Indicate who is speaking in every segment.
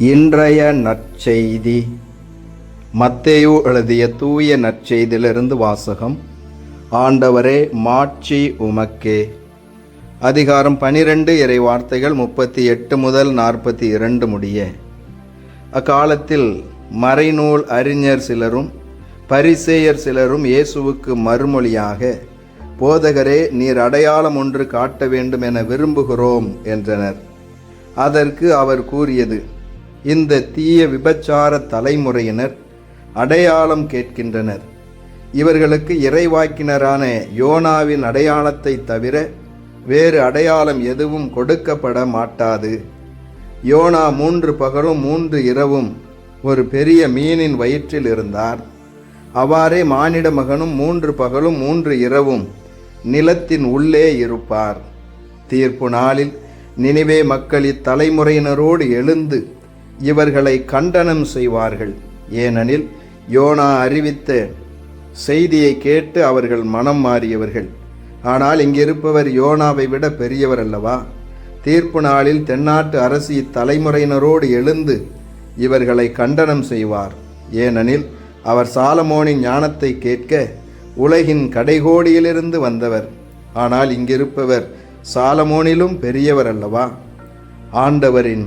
Speaker 1: இன்றைய நற்செய்தி. மத்தேயு எழுதிய தூய நற்செய்தியிலிருந்து வாசகம். ஆண்டவரே மாட்சி உமக்கே. அதிகாரம் பனிரெண்டு இறை வார்த்தைகள் முப்பத்தி எட்டு முதல் நாற்பத்தி இரண்டு முடிய. அக்காலத்தில் மறைநூல் அறிஞர் சிலரும் பரிசேயர் சிலரும் இயேசுவுக்கு மறுமொழியாக போதகரே நீர் அடையாளம் ஒன்று காட்ட வேண்டும் என விரும்புகிறோம் என்றனர். அதற்கு அவர் கூறியது இந்த தீய விபச்சார தலைமுறையினர் அடையாளம் கேட்கின்றனர். இவர்களுக்கு இறைவாக்கினரான யோனாவின் அடையாளத்தை தவிர வேறு அடையாளம் எதுவும் கொடுக்கப்பட மாட்டாது. யோனா மூன்று பகலும் மூன்று இரவும் ஒரு பெரிய மீனின் வயிற்றில் இருந்தார். அவ்வாறே மானிட மகனும் மூன்று பகலும் மூன்று இரவும் நிலத்தின் உள்ளே இருப்பார். தீர்ப்பு நாளில் நினைவே மக்கள் இத்தலைமுறையினரோடு எழுந்து இவர்களை கண்டனம் செய்வார்கள். ஏனெனில் யோனா அறிவித்த செய்தியை கேட்டு அவர்கள் மனம் மாறியவர்கள். ஆனால் இங்கிருப்பவர் யோனாவை விட பெரியவர் அல்லவா? தீர்ப்பு நாளில் தென்னாட்டு அரசு இத்தலைமுறையினரோடு எழுந்து இவர்களை கண்டனம் செய்வார். ஏனெனில் அவர் சாலமோனின் ஞானத்தை கேட்க உலகின் கடைகோடியிலிருந்து வந்தவர். ஆனால் இங்கிருப்பவர் சாலமோனிலும் பெரியவர் அல்லவா? ஆண்டவரின்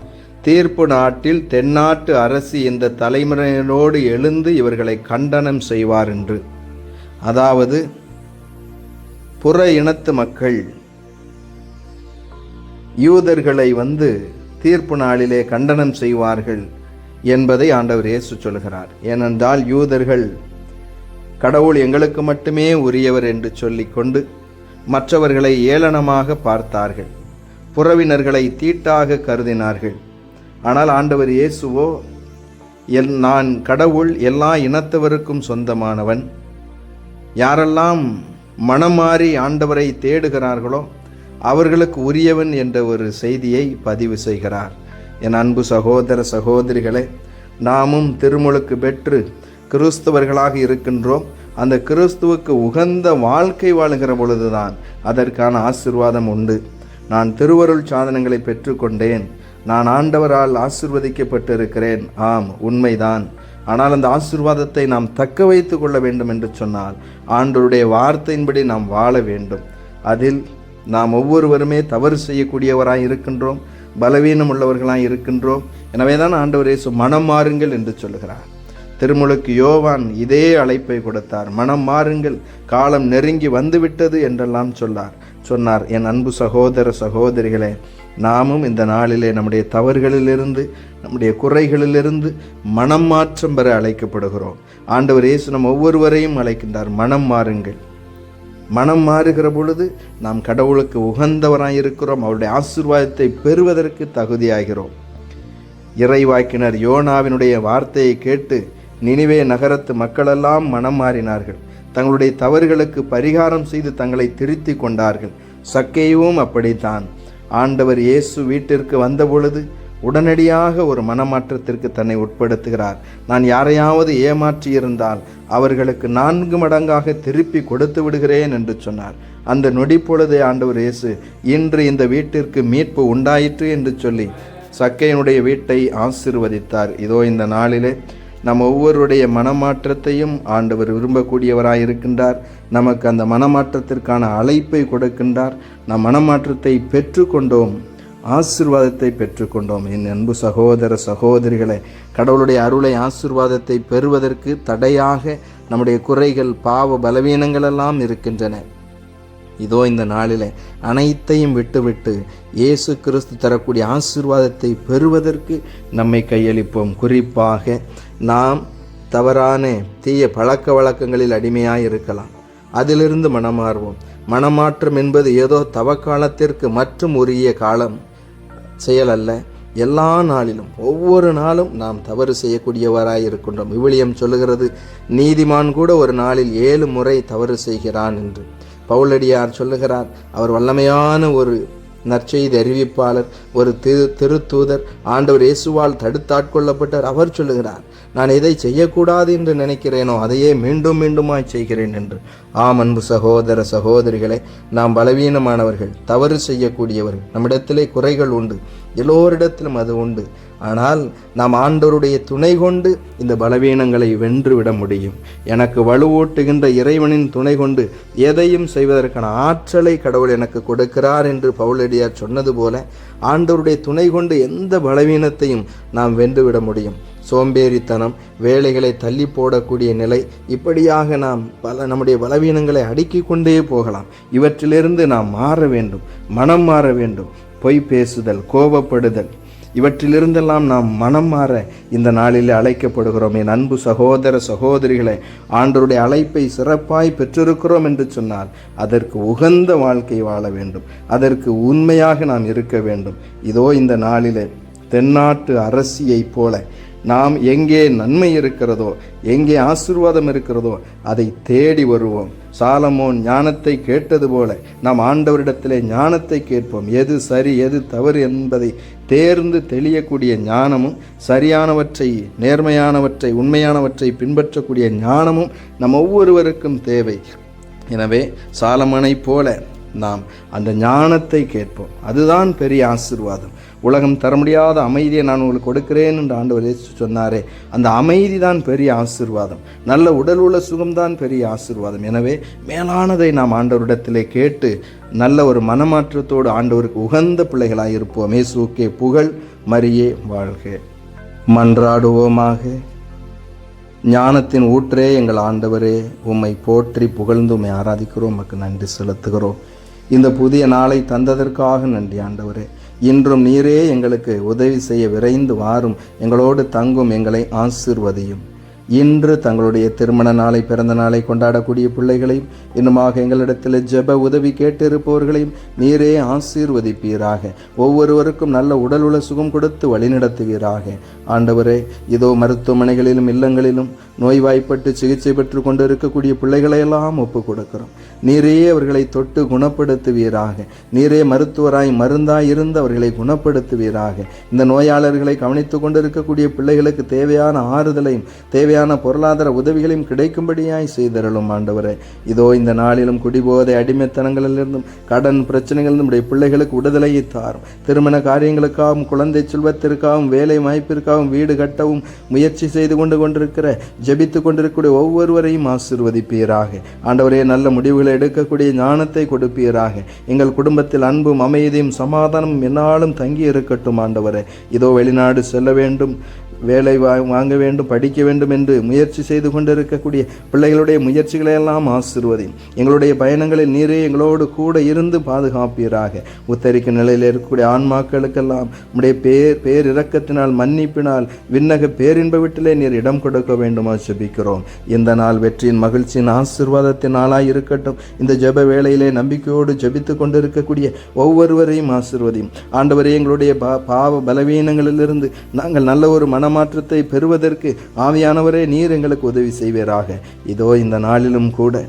Speaker 1: தீர்ப்பு நாட்டில் தென்னாட்டு அரசு இந்த தலைமுறையினோடு எழுந்து இவர்களை கண்டனம் செய்வார் என்று. அதாவது புற இனத்து மக்கள் யூதர்களை வந்து தீர்ப்பு நாளிலே கண்டனம் செய்வார்கள் என்பதை ஆண்டவர் இயேசு சொல்கிறார் ஏனென்றால் யூதர்கள் கடவுள் எங்களுக்கு மட்டுமே உரியவர் என்று சொல்லிக்கொண்டு மற்றவர்களை ஏளனமாக பார்த்தார்கள். புறவினர்களை தீட்டாக கருதினார்கள். ஆனால் ஆண்டவர் இயேசுவோ எல் நான் கடவுள் எல்லா இனத்தவருக்கும் சொந்தமானவன். யாரெல்லாம் மனம் மாறி ஆண்டவரை தேடுகிறார்களோ அவர்களுக்கு உரியவன் என்ற ஒரு செய்தியை பதிவு செய்கிறார். என் அன்பு சகோதர சகோதரிகளே நாமும் திருமுழுக்கு பெற்று கிறிஸ்தவர்களாக இருக்கின்றோம். அந்த கிறிஸ்துவுக்கு உகந்த வாழ்க்கை வாழுகிற பொழுதுதான் அதற்கான ஆசிர்வாதம் உண்டு. நான் திருவருள் சாதனங்களை பெற்றுக்கொண்டேன். நான் ஆண்டவரால் ஆசிர்வதிக்கப்பட்டிருக்கிறேன். ஆம் உண்மைதான். ஆனால் அந்த ஆசிர்வாதத்தை நாம் தக்க வைத்து கொள்ள வேண்டும் என்று சொன்னால் ஆண்டவருடைய வார்த்தையின்படி நாம் வாழ வேண்டும். அதில் நாம் ஒவ்வொருவருமே தவறு செய்யக்கூடியவராய் இருக்கின்றோம் பலவீனம் உள்ளவர்களாய் இருக்கின்றோம். எனவே தான் ஆண்டவர் இயேசு மனம் மாறுங்கள் என்று சொல்லுகிறார். திருமுழுக்கு யோவான் இதே அழைப்பை கொடுத்தார். மனம் மாறுங்கள் காலம் நெருங்கி வந்துவிட்டது என்றெல்லாம் சொன்னார் சொன்னார் என் அன்பு சகோதர சகோதரிகளே நாமும் இந்த நாளிலே நம்முடைய தவறுகளிலிருந்து நம்முடைய குறைகளிலிருந்து மனம் மாற்றம் பெற அழைக்கப்படுகிறோம். ஆண்டவர் இயேசு நம் ஒவ்வொருவரையும் அழைக்கின்றார் மனம் மாறுங்கள். மனம் மாறுகிற பொழுது நாம் கடவுளுக்கு உகந்தவராக இருக்கிறோம் அவருடைய ஆசிர்வாதத்தை பெறுவதற்கு தகுதியாகிறோம். இறைவாக்கினர் யோனாவினுடைய வார்த்தையை கேட்டு நினிவே நகரத்து மக்களெல்லாம் மனம் மாறினார்கள். தங்களுடைய தவறுகளுக்கு பரிகாரம் செய்து தங்களை திருத்தி கொண்டார்கள். சக்கையவும் அப்படித்தான். ஆண்டவர் இயேசு வீட்டிற்கு வந்தபொழுது உடனடியாக ஒரு மனமாற்றத்திற்கு தன்னை உட்படுத்துகிறார். நான் யாரையாவது ஏமாற்றியிருந்தால் அவர்களுக்கு நான்கு மடங்காக திருப்பி கொடுத்து விடுகிறேன் என்று சொன்னார். அந்த நொடி பொழுதே ஆண்டவர் இயேசு இன்று இந்த வீட்டிற்கு மீட்பு உண்டாயிற்று என்று சொல்லி சக்கையனுடைய வீட்டை ஆசிர்வதித்தார். இதோ இந்த நாளிலே நம் ஒவ்வொருடைய மனமாற்றத்தையும் ஆண்டவர் விரும்பக்கூடியவராயிருக்கின்றார். நமக்கு அந்த மனமாற்றத்திற்கான அழைப்பை கொடுக்கின்றார். நம் மனமாற்றத்தை பெற்றுக்கொண்டோம். ஆசிர்வாதத்தை பெற்றுக்கொண்டோம். என் அன்பு சகோதர சகோதரிகளை கடவுளுடைய அருளை ஆசிர்வாதத்தை பெறுவதற்கு தடையாக நம்முடைய குறைகள் பாவ பலவீனங்கள் எல்லாம் இருக்கின்றன. இதோ இந்த நாளில் அனைத்தையும் விட்டுவிட்டு இயேசு கிறிஸ்து தரக்கூடிய ஆசீர்வாதத்தை பெறுவதற்கு நம்மை கையளிப்போம். குறிப்பாக நாம் தவறான தீய பழக்க வழக்கங்களில் அடிமையாக இருக்கலாம் அதிலிருந்து மனமாறுவோம் மனமாற்றம் என்பது ஏதோ தவக்காலத்திற்கு மற்றும் உரிய காலம் செயல் அல்ல எல்லா நாளிலும் ஒவ்வொரு நாளும் நாம் தவறு செய்யக்கூடியவராய் இருக்கின்றோம் விவிலியம் சொல்லுகிறது நீதிமான் கூட ஒரு நாளில் ஏழு முறை தவறு செய்கிறான் என்று. பவுலடியார் சொல்லுகிறார் அவர் வல்லமையான ஒரு நற்செய்தி அறிவிப்பாளர் ஒரு திரு திருத்தூதர் ஆண்டவர் இயேசுவால் தடுத்தாட்கொள்ளப்பட்டார் அவர் சொல்லுகிறார் நான் எதை செய்யக்கூடாது என்று நினைக்கிறேனோ அதையே மீண்டும் மீண்டுமாய் செய்கிறேன் என்று. ஆம் அன்பு சகோதர சகோதரிகளை நாம் பலவீனமானவர்கள் தவறு செய்யக்கூடியவர்கள். நம்மிடத்திலே குறைகள் உண்டு. எல்லோரிடத்திலும் அது உண்டு. ஆனால் நாம் ஆண்டவருடைய துணை கொண்டு இந்த பலவீனங்களை வென்று விட முடியும். எனக்கு வலுவூட்டுகின்ற இறைவனின் துணை கொண்டு எதையும் செய்வதற்கான ஆற்றலை கடவுள் எனக்கு கொடுக்கிறார் என்று பவுலடியார் சொன்னது போல ஆண்டவருடைய துணை கொண்டு எந்த பலவீனத்தையும் நாம் வென்றுவிட முடியும். சோம்பேறித்தனம் வேலைகளை தள்ளி போடக்கூடிய நிலை. இப்படியாக நாம் பல நம்முடைய பலவீனங்களை அடுக்கிக் கொண்டே போகலாம். இவற்றிலிருந்து நாம் மாற வேண்டும் மனம் மாற வேண்டும். பொய் பேசுதல் கோபப்படுதல். இவற்றிலிருந்தெல்லாம் நாம் மனம் மாற இந்த நாளில் அழைக்கப்படுகிறோம். என் அன்பு சகோதர சகோதரிகளை ஆண்டருடைய அழைப்பை சிறப்பாய் பெற்றிருக்கிறோம் என்று சொன்னால் அதற்கு உகந்த வாழ்க்கை வாழ வேண்டும். அதற்கு உண்மையாக நாம் இருக்க வேண்டும். இதோ இந்த நாளிலே தென்னாட்டு அரசியைப் போல நாம் எங்கே நன்மை இருக்கிறதோ எங்கே ஆசீர்வாதம் இருக்கிறதோ அதை தேடி வருவோம். சாலமோன் ஞானத்தை கேட்டது போல நாம் ஆண்டவரிடத்திலே ஞானத்தை கேட்போம். எது சரி எது தவறு என்பதை தேர்ந்து தெளியக்கூடிய ஞானமும் சரியானவற்றை நேர்மையானவற்றை உண்மையானவற்றை பின்பற்றக்கூடிய ஞானமும் நம் ஒவ்வொருவருக்கும் தேவை. எனவே சாலமனைப் போல நாம் அந்த ஞானத்தை கேட்போம். அதுதான் பெரிய ஆசிர்வாதம். உலகம் தர முடியாத அமைதியை நான் உங்களுக்கு கொடுக்கிறேன் என்று ஆண்டவர் இயேசு சொன்னாரே. அந்த அமைதி தான் பெரிய ஆசீர்வாதம். நல்ல உடல் உள்ள சுகம்தான் பெரிய ஆசிர்வாதம். எனவே மேலானதை நாம் ஆண்டவரிடத்திலே கேட்டு நல்ல ஒரு மனமாற்றத்தோடு ஆண்டவருக்கு உகந்த பிள்ளைகளாக இருப்போம். இயேசுக்கே புகழ் மரியே வாழ்க. மன்றாடுவோமாக. ஞானத்தின் ஊற்றே எங்கள் ஆண்டவரே. உம்மை போற்றி புகழ்ந்து உம்மை ஆராதிக்கிறோம். உமக்கு நன்றி செலுத்துகிறோம். இந்த புதிய நாளை தந்ததற்காக நன்றி ஆண்டவரே. இன்றும் நீரே எங்களுக்கு உதவி செய்ய விரைந்து வாரும். எங்களோடு தங்கும் எங்களை ஆசிர்வதியும். இன்று தங்களுடைய திருமண நாளை பிறந்த நாளை கொண்டாடக்கூடிய பிள்ளைகளையும் இன்னுமாக எங்களிடத்தில் ஜெப உதவி கேட்டிருப்பவர்களையும் நீரே ஆசீர்வதிப்பீராக. ஒவ்வொருவருக்கும் நல்ல உடல் உள்ள சுகம் கொடுத்து வழிநடத்துவீராக. ஆண்டவரே இதோ மருத்துவமனைகளிலும் இல்லங்களிலும் நோய்வாய்ப்பட்டு சிகிச்சை பெற்று கொண்டு இருக்கக்கூடிய பிள்ளைகளையெல்லாம் ஒப்பு கொடுக்கிறோம் நீரே அவர்களை தொட்டு குணப்படுத்துவீராக. நீரே மருத்துவராய் மருந்தாய் இருந்து அவர்களை குணப்படுத்துவீராக. இந்த நோயாளர்களை கவனித்து கொண்டிருக்கக்கூடிய பிள்ளைகளுக்கு தேவையான ஆறுதலையும் தேவையான பொருளாதார உதவிகளையும் கிடைக்கும்படியாய் செய்தருளும் ஆண்டவரே. இதோ இந்த நாளிலும் குடிபோதை அடிமைத்தனங்களிலிருந்தும் கடன் பிரச்சனைகளிலிருந்தும் நம்முடைய பிள்ளைகளுக்கு விடுதலையை தாரும். திருமண காரியங்களுக்காகவும் குழந்தை செல்வத்திற்காகவும் வேலை வாய்ப்பிற்காகவும் வீடு கட்டவும் முயற்சி செய்து கொண்டு கொண்டிருக்கிற ஜெபித்து கொண்டிருக்கக்கூடிய ஒவ்வொருவரையும் ஆசிர்வதிப்பீராக. ஆண்டவரே நல்ல முடிவுகளை எடுக்கக்கூடிய ஞானத்தை கொடுப்பீராக. எங்கள் குடும்பத்தில் அன்பும் அமைதியும் சமாதானமும் என்னாலும் தங்கி இருக்கட்டும் ஆண்டவரே. இதோ வெளிநாடு செல்ல வேண்டும். வேலை வா வாங்க வேண்டும் படிக்க வேண்டும் என்று முயற்சி செய்து கொண்டிருக்கக்கூடிய பிள்ளைகளுடைய முயற்சிகளை எல்லாம் ஆசிர்வதியும். எங்களுடைய பயணங்களில் நீரே எங்களோடு கூட இருந்து பாதுகாப்பீராக. உத்தரிக்க நிலையில் இருக்கக்கூடிய ஆன்மாக்களுக்கெல்லாம் உடைய பேர் பேரிரக்கத்தினால் மன்னிப்பினால் விண்ணக பேரின்ப வீட்டிலே நீர் இடம் கொடுக்க வேண்டுமா ஜெபிக்கிறோம் இந்த நாள் வெற்றியின் மகிழ்ச்சியின் ஆசிர்வாதத்தின் நாளாக இருக்கட்டும். இந்த ஜெப வேளையிலே நம்பிக்கையோடு ஜெபித்து கொண்டிருக்கக்கூடிய ஒவ்வொருவரையும் ஆசிர்வதியும். ஆண்டவரே எங்களுடைய பா பாவ பலவீனங்களிலிருந்து நாங்கள் நல்ல ஒரு மனம் மனமாற்றத்தை பெறுவதற்கு ஆவியானவரே நீர் எங்களுக்கு உதவி செய்வீராக. இதோ இந்த நாளிலும் கூட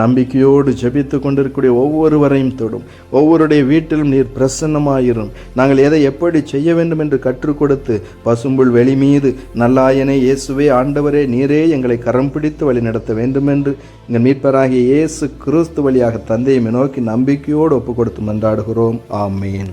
Speaker 1: நம்பிக்கையோடு ஜெபித்து கொண்டிருக்கக்கூடிய ஒவ்வொருவரையும் தொடும். ஒவ்வொருடைய வீட்டிலும் நீர் பிரசன்னமாயிரும். நாங்கள் எதை எப்படி செய்ய வேண்டும் என்று கற்றுக் கொடுத்து பசும்புல் வெளி மீது நல்லாயனே இயேசுவே ஆண்டவரே நீரே எங்களை கரம் பிடித்து வழி நடத்த வேண்டும் என்று எங்கள் மீட்பராகிய இயேசு கிறிஸ்து வழியாக தந்தையை நோக்கி நம்பிக்கையோடு ஒப்பு கொடுத்து மன்றாடுகிறோம். ஆமேன்.